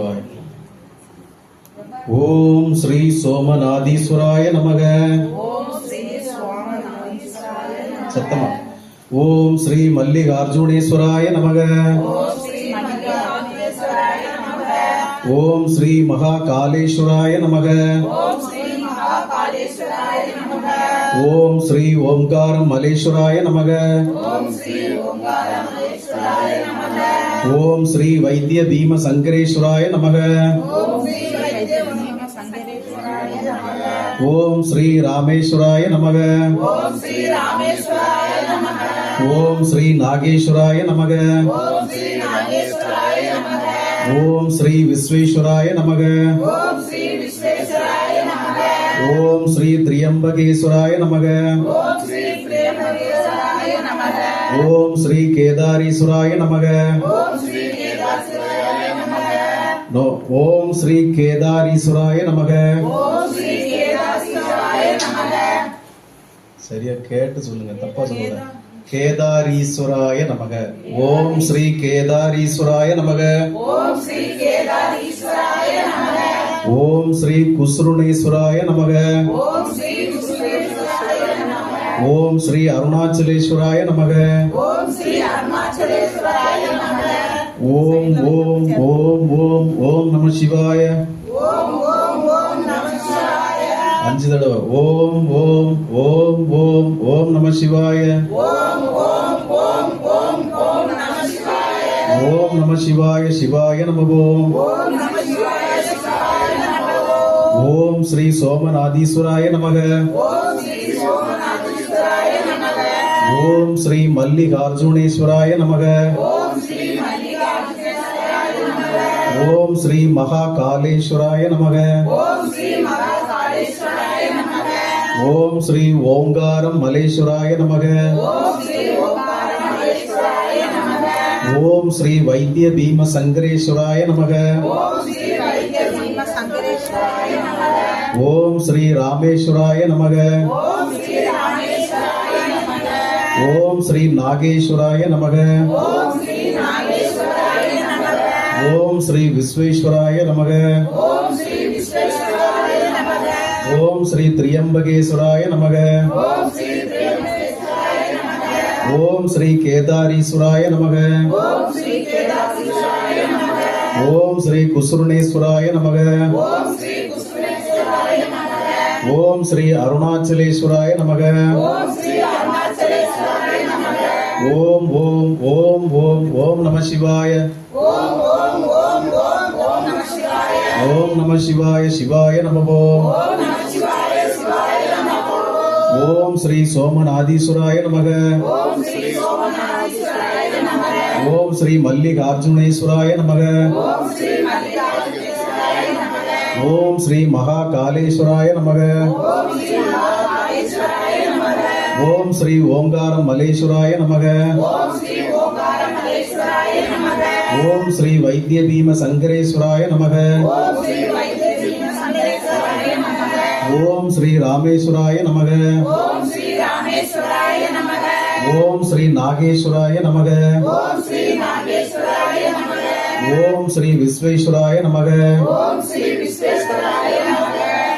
சிவாய் ஓம் ஸ்ரீ சோமநாதீஸ்வராய நமக ஓம் ஸ்ரீ சுவாமநாதீஸ்வராய நமக சத்தமா ஓம் ஸ்ரீ மல்லிகார்ஜுனேஸ்வராய நமக ஓம் ஸ்ரீ மல்லிகார்ஜுனேஸ்வராய நமக ஓம் ஸ்ரீ மகாகாலேஸ்வராய நமக ஓம் ஸ்ரீ மகாகாளேஸ்வராய நமக ஓம் ஸ்ரீ ஓம்காரம் மலேஸ்வராய நமக ஓம் ஸ்ரீ வைத்திய பீம சங்கரேஸ்வராய நமக. ஓம் ஸ்ரீ ராமேஸ்வராய நமக. ஓம் ஸ்ரீ நாகேஸ்வராய நமக. ஓம் ஸ்ரீ விஸ்வேஸ்வராய நமக. ஓம் ஸ்ரீ திரியம்பகேஸ்வராய நமக. ஓம் ஸ்ரீ கேதாரீஸ்வராய நமக. ஓம் ஸ்ரீ கேதாரீஸ்வராய நமக. சரியா கேட்டு சொல்லுங்க தப்பா சொல்லுங்க. கேதாரீஸ்வராய நமக. ஓம் ஸ்ரீ கேதாரீஸ்வராய நமக. ஓம் ஸ்ரீ கேதாரீஸ்வராய நமக. ஓம் ஸ்ரீ அருணாச்சலேஸ்வராய நமக ஓம் ஸ்ரீ அருணாச்சலேஸ்வராய நமக ஓம் ஓம் ஓம் ஓம் ஓம் நம சிவாய ஓம் ஓம் ஓம் நமச்சிவாய அஞ்சு தடவை ஓம் ஓம் ஓம் ஓம் ஓம் நம சிவாய ஓம் ஓம் ஓம் ஓம் ஓம் நமச்சிவாய ஓம் நம சிவாய சிவாய நம ஓம் ஓம் சிவாய ஸ்ரீ சோமநாதீஸ்வராய நமக ஓம் ஸ்ரீ நமக ஓம் ஸ்ரீ மல்லிகார்ஜுனேஸ்வராய நமக. ஓம் ஸ்ரீ ஸ்ரீ மகாகாலேஸ்வராய நமக. ஓம் ஸ்ரீ ஓங்காரம் மலேஸ்வராய நமக. ஓம் ஸ்ரீ வைத்திய பீம சங்கரேஸ்வராய நமக. ஓம் ஸ்ரீ வைத்தியபீம சங்கரேஸ்வராய நமக. ஓம் ஸ்ரீ ராமேஸ்வராய நமக. ஓம் ஸ்ரீ நாகேஸ்வராய நமக ஓம் ஸ்ரீ விஸ்வேஸ்வராய நமக ஓம் ஸ்ரீ திரியம்பகேஸ்வராய நமக ஓம் ஸ்ரீ கேதாரீஸ்வராய நமக ஓம் ஸ்ரீ குசுருணேஸ்வராய நமக ஓம் ஸ்ரீ அருணாச்சலேஸ்வராய நமக ஓம் ஓம் ஓம் ஓம் ஓம் நம சிவாய. ஓம் நம சிவாய. சிவாய நம ஓம் ஸ்ரீ சோமநாதீஸ்வராய நமக. ஓம் ஸ்ரீ மல்லிகார்ஜுனேஸ்வராய நமக. ஓம் ஸ்ரீ மகாகாலேஸ்வராய நமக. ஓம் ஸ்ரீ ஓங்காரம் மலேஸ்வராய நமக ஓம் ஸ்ரீ வைத்திய பீம சங்கரேஸ்வராய நமக ஓம் ஸ்ரீ ராமேஸ்வராய நமக ஓம் ஸ்ரீ நாகேஸ்வராய நமக ஓம் ஸ்ரீ விஸ்வேஸ்வராய நமக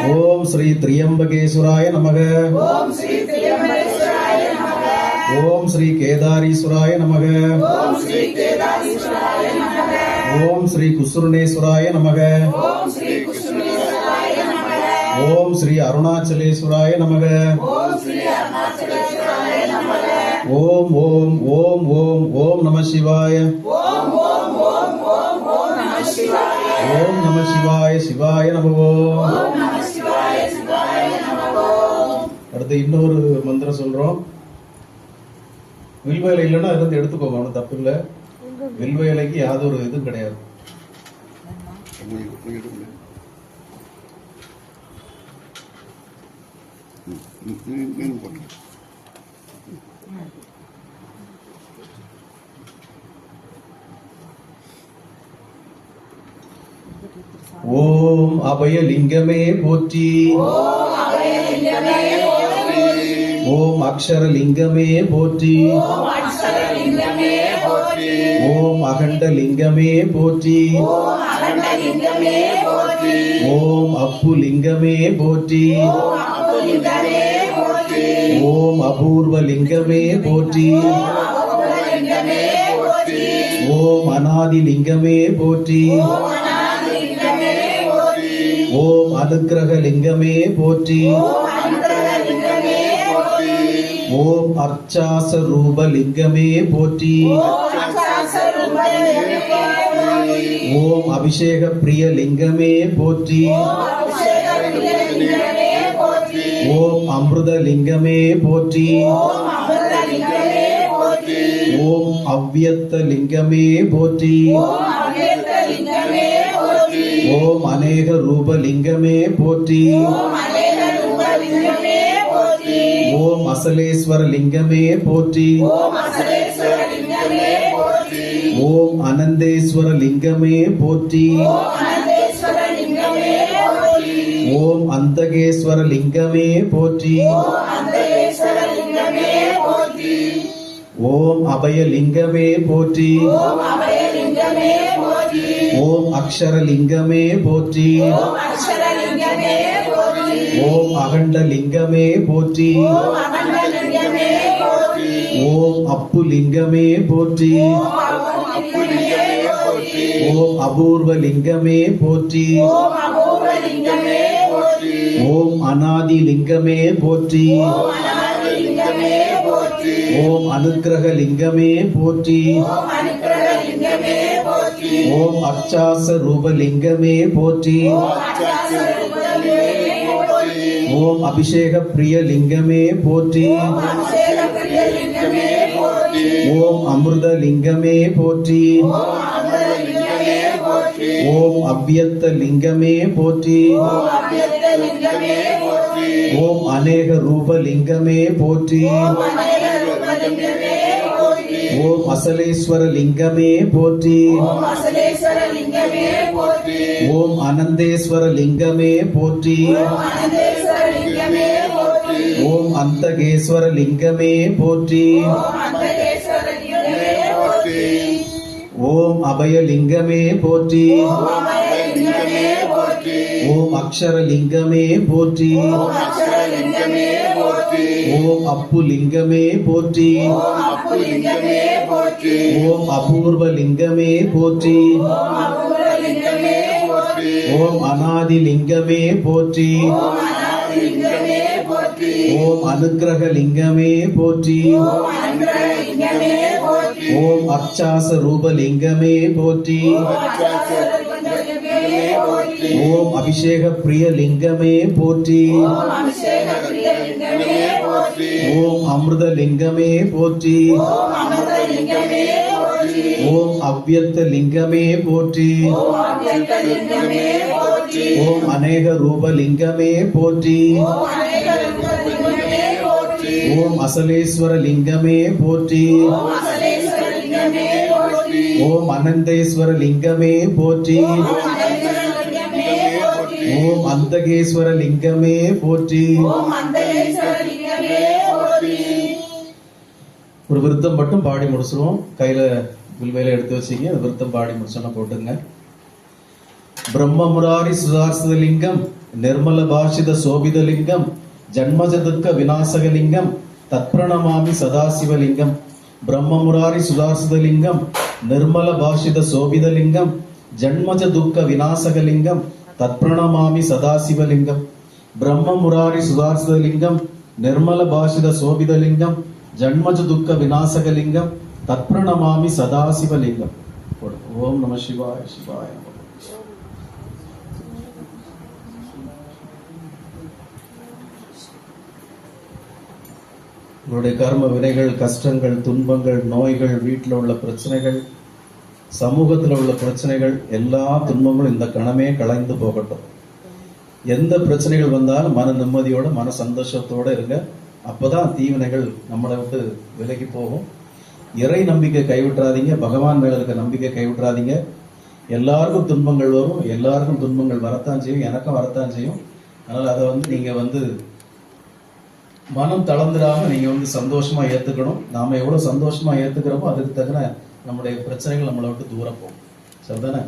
ஓம் ஸ்ரீ விஸ்வேஸ்வராய நமக. ஓம் ஸ்ரீ திரியம்பகேஸ்வராய நமக. ஓம் ஸ்ரீ கேதாரீஸ்வராய நமக. ஓம் ஸ்ரீ கேதாரீஸ்வராய நமக. ஓம் ஸ்ரீ குசுருணேஸ்வராய நமக. ஓம் ஸ்ரீ குசுமேஸ்வராய நமக. ஓம் ஸ்ரீ அருணாச்சலேஸ்வராய நமக. ஓம் ஸ்ரீ அருணாச்சலேஸ்வராய நமக. ஓம் ஓம் ஓம் ஓம் ஓம் நம சிவாய. ஓம் ஓம் ஓம் ஓம் ஓம் நம சிவாய. ஓம் நம சிவாய சிவாய நம ஓம். நம அடுத்து இன்னொரு மந்திரம் சொல்றோம். வில்வ இலை இல்லைன்னா இருந்து எடுத்துக்கோங்க ஒன்றும் தப்பு இல்லை. வில்வ இலைக்கு யாதொரு இதுவும் கிடையாது. ஓம் அபயலிங்கமே போற்றி. ஓம் அபயலிங்கமே போற்றி. ஓம் அக்ஷரலிங்கமே போற்றி ஓம் அக்ஷரலிங்கமே போற்றி ஓம் அகண்ட லிங்கமே போற்றி ஓம் அகண்ட அண்டலிங்கமே போற்றி ஓம் அப்பு லிங்கமே போற்றி ஓம் அப்புலிங்கமே போற்றி ஓம் அபூர்வ லிங்கமே போற்றி அபூர்வலிங்கமே போற்றி ஓம் அநாதி லிங்கமே போற்றி ஓம் அநாதலிங்கமே போற்றி ஓம் அனுக்கிரக லிங்கமே போற்றி ஓம் ஓம் அர்ச்சாச ரூப லிங்கமே போற்றி. ஓம் அபிஷேக பிரிய லிங்கமே போற்றி. ஓம் அமிர்த லிங்கமே போற்றி. ஓம் அவ்யத்த லிங்கமே போற்றி. ஓம் அநேக ரூப லிங்கமே போற்றி. ஓம் அசலேஸ்வர லிங்கமே போற்றி. ஓம் அனந்தேஸ்வர லிங்கமே போற்றி. ஓம் அந்தகேஸ்வர லிங்கமே போற்றி. ஓம் அந்தேஸ்வரலிங்கமே போற்றி. ஓம் அபய லிங்கமே போற்றி. ஓம் அபயலிங்கமே போற்றி. ஓம் அக்ஷரலிங்கமே போற்றி. ஓம் அகண்ட லிங்கமே போற்றி ஓம் அப்பு லிங்கமே போற்றி ஓம் அபூர்வ லிங்கமே போற்றி ஓம் அநாதி லிங்கமே போற்றி ஓம் அனுக்கிரக லிங்கமே போற்றி ஓம் அர்ச்சாச ரூப லிங்கமே போற்றி ஓம் அபிஷேக பிரிய லிங்கமே போற்றி ஓம் அமிர்த லிங்கமே போற்றி ஓம் அவ்யத்த லிங்கமே போற்றி ஓம் அநேக ரூப லிங்கமே போற்றி ஓம் அசலேஸ்வர லிங்கமே போற்றி ஓம் அனந்தேஸ்வர லிங்கமே போற்றி ஓம் அந்தகேஸ்வர லிங்கமே போற்றி. ஓம் அபயலிங்கமே போற்றி. ஓம் அக்ஷர லிங்கமே போற்றி. ஓம் அக்ஷரலிங்கமே போற்றி ஓம் அப்பு லிங்கமே போற்றி. ஓம் அபூர்வ லிங்கமே போற்றி. ஓம் அநாதி லிங்கமே போற்றி. ஓம் அனுக்கிரக லிங்கமே போற்றி ஓம் அனுகிரகலிங்கமே போற்றி ஓம் அர்ச்சாச ரூப லிங்கமே போற்றி ஓம் அபிஷேக பிரிய லிங்கமே போற்றி ஓம் அமிர்த லிங்கமே போற்றி ஓம் அவ்யத்த லிங்கமே போற்றி ஓம் அநேக ரூப லிங்கமே போற்றி ஓம் அசலேஸ்வர லிங்கமே போற்றி. ஓம் அனந்தேஸ்வர லிங்கமே போற்றி. ஓம் அந்தகேஸ்வர லிங்கமே போற்றி. ஒரு விருத்தம் மட்டும் பாடி முடிச்சிருவோம். கையில வில்வேல எடுத்து வச்சீங்க. அந்த விருத்தம் பாடி முடிச்சோன்னா போட்டுங்க. பிரம்ம முராரி சுதார்சித லிங்கம் நிர்மல பாஷித சோபித லிங்கம் ஜன்மஜதுக்க விநாசகலிங்கம் தத்பிரணமாமி சதாசிவலிங்கம் பிரம்மமுராரி சுதாசிதலிங்கம் நிர்மல பாஷித சோபிதலிங்கம் ஜன்மஜ துக்க விநாசகலிங்கம் தத்பிரணமாமி சதாசிவலிங்கம் பிரம்மமுராரி சுதாசிதலிங்கம் நிர்மல பாஷித சோபிதலிங்கம் ஜன்மஜ துக்க விநாசகலிங்கம் தத்பிரணமாமி சதாசிவலிங்கம். ஓம் நம சிவாய சிவாய நம உங்களுடைய கர்ம வினைகள் கஷ்டங்கள் துன்பங்கள் நோய்கள் வீட்டில் உள்ள பிரச்சனைகள் சமூகத்தில் உள்ள பிரச்சனைகள் எல்லா துன்பங்களும் இந்த கணமே கலைந்து போகட்டும். எந்த பிரச்சனைகள் வந்தாலும் மன நிம்மதியோட மன சந்தோஷத்தோட இருங்க. அப்போதான் தீவினைகள் நம்மளை விட்டு விலகி போகும். இறை நம்பிக்கை கைவிட்டுறாதீங்க. பகவான் மேல இருக்க நம்பிக்கை கைவிட்டுறாதீங்க. எல்லாருக்கும் துன்பங்கள் வரும். எல்லாருக்கும் துன்பங்கள் வரத்தான் செய்யும். எனக்கும் வரத்தான் செய்யும். அதனால் அதை வந்து நீங்கள் வந்து மனம் தளர்ந்துடாம நீங்க வந்து சந்தோஷமா ஏத்துக்கணும். நாம எவ்வளவு சந்தோஷமா ஏத்துக்கிறோமோ அதுக்கு தகுந்த நம்முடைய பிரச்சனைகள் நம்மளை விட்டு தூரம் போகும். சரிதானே?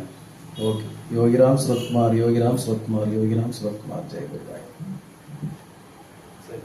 ஓகே. யோகிராம் சுரத்குமார் யோகிராம் சுரத்குமார் யோகிராம் சுரத்குமார். ஜெயகுருவாய் சரி